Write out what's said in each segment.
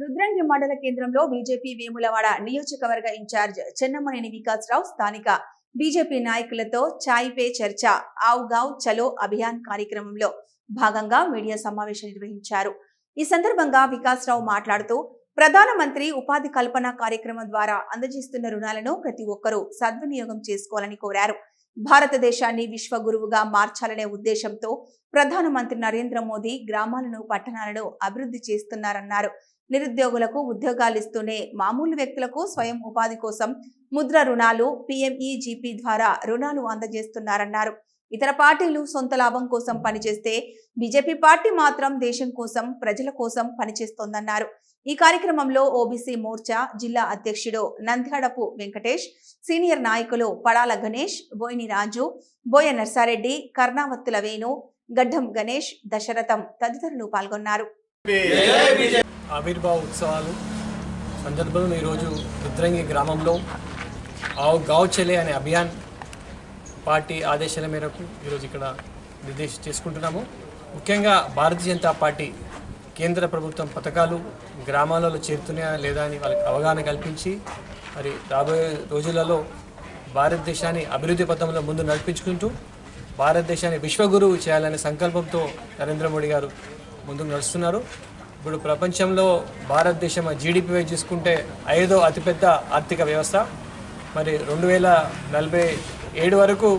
రుద్రంగి మండల కేంద్రంలో బీజేపీ వేములవాడ నియోజకవర్గ ఇన్ఛార్జ్ చెన్నమనేని వికాసరావు స్థానిక బీజేపీ నాయకులతో చాయ్ పే చర్చ ఆవ్ గావ్ చలో అభియాన్ కార్యక్రమంలో భాగంగా మీడియా సమావేశం నిర్వహించారు. ఈ సందర్భంగా వికాసరావు మాట్లాడుతూ ప్రధానమంత్రి ఉపాధి కల్పన కార్యక్రమం ద్వారా అందజేస్తున్న రుణాలను ప్రతి ఒక్కరూ సద్వినియోగం చేసుకోవాలని కోరారు. భారతదేశాన్ని విశ్వగురువుగా మార్చాలనే ఉద్దేశంతో ప్రధానమంత్రి నరేంద్ర మోదీ గ్రామాలను పట్టణాలను అభివృద్ధి చేస్తున్నారన్నారు. నిరుద్యోగులకు ఉద్యోగాలు ఇస్తూనే మామూలు వ్యక్తులకు స్వయం ఉపాధి కోసం ముద్ర రుణాలు పిఎంఈజీపీ ద్వారా రుణాలు అందజేస్తున్నారన్నారు. ఇతర పార్టీలు సొంత లాభం కోసం పనిచేస్తే బీజేపీ పార్టీ మాత్రం దేశం కోసం ప్రజల కోసం పనిచేస్తోందన్నారు. ఈ కార్యక్రమంలో ఓబీసీ మోర్చా జిల్లా అధ్యక్షుడు నంద్యాడపు వెంకటేష్ సీనియర్ నాయకులు పడాల గణేష్ బోయిని రాజు బోయ నర్సారెడ్డి కర్ణావత్తుల వేణు గడ్డం గణేష్ దశరథం తదితరులు పాల్గొన్నారు. ఆవిర్భావ ఉత్సవాలు సందర్భంలో ఈరోజు రుద్రంగి గ్రామంలో ఆవు గావ్ చెలే అనే అభియాన్ పార్టీ ఆదేశాల మేరకు ఈరోజు ఇక్కడ నిర్దేశ చేసుకుంటున్నాము. ముఖ్యంగా భారతీయ జనతా పార్టీ కేంద్ర ప్రభుత్వం పథకాలు గ్రామాలలో చేరుతున్నాయా లేదా అని వాళ్ళకి అవగాహన కల్పించి మరి రాబోయే రోజులలో భారతదేశాన్ని అభివృద్ధి పథంలో ముందు నడిపించుకుంటూ భారతదేశాన్ని విశ్వగురువు చేయాలనే సంకల్పంతో నరేంద్ర మోడీ గారు ముందుకు నడుస్తున్నారు. ఇప్పుడు ప్రపంచంలో భారతదేశం జీడిపి వైపు చూసుకుంటే ఐదో అతిపెద్ద ఆర్థిక వ్యవస్థ. మరి రెండు వేల నలభై ఏడు వరకు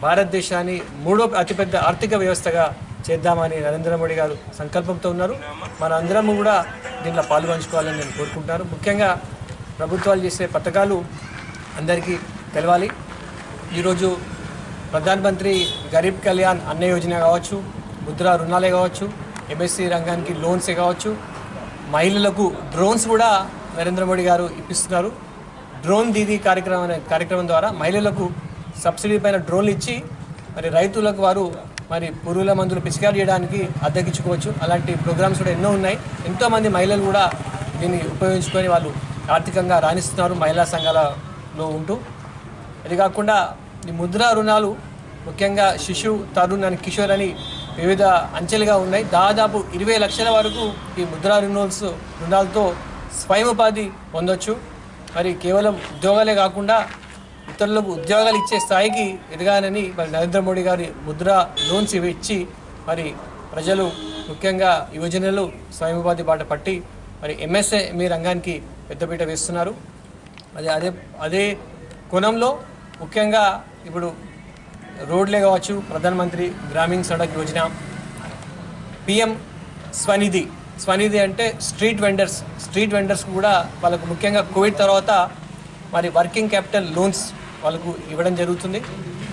భారతదేశాన్ని మూడో అతిపెద్ద ఆర్థిక వ్యవస్థగా చేద్దామని నరేంద్ర మోడీ గారు సంకల్పంతో ఉన్నారు. మన అందరము కూడా దీంట్లో పాల్గొంచుకోవాలని నేను కోరుకుంటున్నాను. ముఖ్యంగా ప్రభుత్వాలు చేసే పథకాలు అందరికీ తెలవాలి. ఈరోజు ప్రధానమంత్రి గరీబ్ కళ్యాణ్ అన్న యోజన కావచ్చు ముద్రా రుణాలే కావచ్చు ఎంఎస్సీ రంగానికి లోన్సే కావచ్చు. మహిళలకు డ్రోన్స్ కూడా నరేంద్ర మోడీ గారు ఇప్పిస్తున్నారు. డ్రోన్ దీదీ కార్యక్రమం అనే కార్యక్రమం ద్వారా మహిళలకు సబ్సిడీ పైన డ్రోన్లు ఇచ్చి మరి రైతులకు వారు మరి పురుగుల మందులు పిచికారి చేయడానికి అద్దెకించుకోవచ్చు అలాంటి ప్రోగ్రామ్స్ కూడా ఎన్నో ఉన్నాయి. ఎంతోమంది మహిళలు కూడా దీన్ని ఉపయోగించుకొని వాళ్ళు ఆర్థికంగా రాణిస్తున్నారు మహిళా సంఘాలలో ఉంటూ. అది కాకుండా ఈ ముద్రా రుణాలు ముఖ్యంగా శిశు తరుణ్ అని కిషోర్ అని వివిధ అంచెలుగా ఉన్నాయి. దాదాపు ఇరవై లక్షల వరకు ఈ ముద్రా రుణాల్స్ రుణాలతో స్వయం ఉపాధి పొందొచ్చు. మరి కేవలం ఉద్యోగాలే కాకుండా ఇతరులకు ఉద్యోగాలు ఇచ్చే స్థాయికి ఎదగాలని మరి నరేంద్ర మోడీ గారి ముద్రా లోన్స్ ఇవి ఇచ్చి మరి ప్రజలు ముఖ్యంగా యువజనులు స్వయం ఉపాధి బాట పట్టి మరి ఎంఎస్ఎంఈ రంగానికి పెద్దపీట వేస్తున్నారు. అదే అదే అదే కోణంలో ముఖ్యంగా ఇప్పుడు రోడ్లే కావచ్చు ప్రధానమంత్రి గ్రామీణ సడక్ యోజన పిఎం స్వనిధి. స్వనిధి అంటే స్ట్రీట్ వెండర్స్. స్ట్రీట్ వెండర్స్ కూడా వాళ్ళకు ముఖ్యంగా కోవిడ్ తర్వాత మరి వర్కింగ్ క్యాపిటల్ లోన్స్ వాళ్ళకు ఇవ్వడం జరుగుతుంది.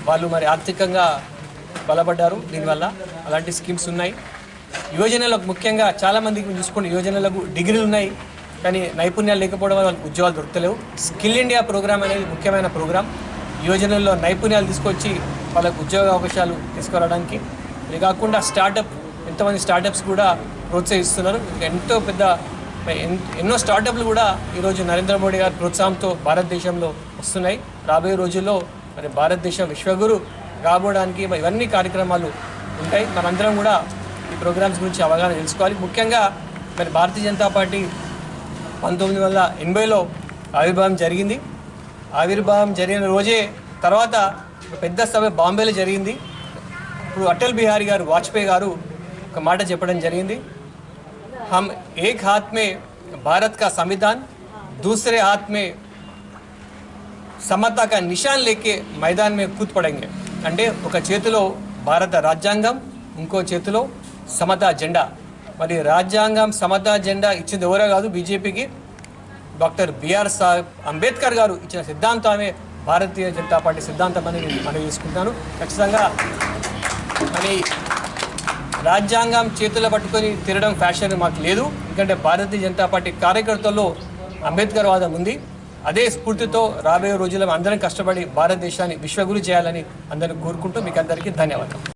వాళ్ళు మరి ఆర్థికంగా బలపడ్డారు దీనివల్ల. అలాంటి స్కీమ్స్ ఉన్నాయి. యువజనులకు ముఖ్యంగా చాలామందికి చూసుకోండి యువజనులకు డిగ్రీలు ఉన్నాయి. కానీ నైపుణ్యాలు లేకపోవడం వల్ల వాళ్ళకి ఉద్యోగాలు దొరకలేవు. స్కిల్ ఇండియా ప్రోగ్రామ్ అనేది ముఖ్యమైన ప్రోగ్రామ్. యువజనుల్లో నైపుణ్యాలు తీసుకొచ్చి వాళ్ళకు ఉద్యోగ అవకాశాలు తీసుకురావడానికి. ఇది కాకుండా స్టార్టప్ ఎంతోమంది స్టార్టప్స్ కూడా ప్రోత్సహిస్తున్నారు. ఎంతో పెద్ద ఎన్- ఎన్నో స్టార్టప్లు కూడా ఈరోజు నరేంద్ర మోడీ గారి ప్రోత్సాహంతో భారతదేశంలో వస్తున్నాయి. రాబోయే రోజుల్లో మరి భారతదేశం విశ్వగురు రాబోవడానికి ఇవన్నీ కార్యక్రమాలు ఉంటాయి. మనందరం కూడా ఈ ప్రోగ్రామ్స్ గురించి అవగాహన తెలుసుకోవాలి. ముఖ్యంగా మరి భారతీయ జనతా పార్టీ పంతొమ్మిది వందల ఎనభైలో ఆవిర్భావం జరిగింది. ఆవిర్భావం జరిగిన రోజే తర్వాత పెద్ద సభ బాంబేలో జరిగింది. ఇప్పుడు అటల్ బిహారీ గారు వాజ్పేయి గారు ఒక మాట చెప్పడం జరిగింది. హమ్ ఏక్ హాత్మే భారత్ కా సంవిధాన్ దూసరే హాత్మే సమత కా నిషాన్ లేకే మైదాన్ మే కూత్ పడంగే. అంటే ఒక చేతిలో భారత రాజ్యాంగం ఇంకో చేతిలో సమతా జెండా. మరి రాజ్యాంగం సమతా జెండా ఇచ్చింది ఎవరో కాదు బీజేపీకి. డాక్టర్ బిఆర్ సాహెబ్ అంబేద్కర్ గారు ఇచ్చిన సిద్ధాంతమే భారతీయ జనతా పార్టీ సిద్ధాంతం అని నేను మనవి చేసుకుంటాను. ఖచ్చితంగా మరి రాజ్యాంగం చేతుల్లో పట్టుకొని తిరగడం ఫ్యాషన్ మాకు లేదు. ఎందుకంటే భారతీయ జనతా పార్టీ కార్యకర్తల్లో అంబేద్కర్ వాదం ఉంది. అదే స్ఫూర్తితో రాబోయే రోజుల్లో అందరం కష్టపడి భారతదేశాన్ని విశ్వగురు చేయాలని అందరిని కోరుకుంటూ మీకు అందరికీ ధన్యవాదాలు.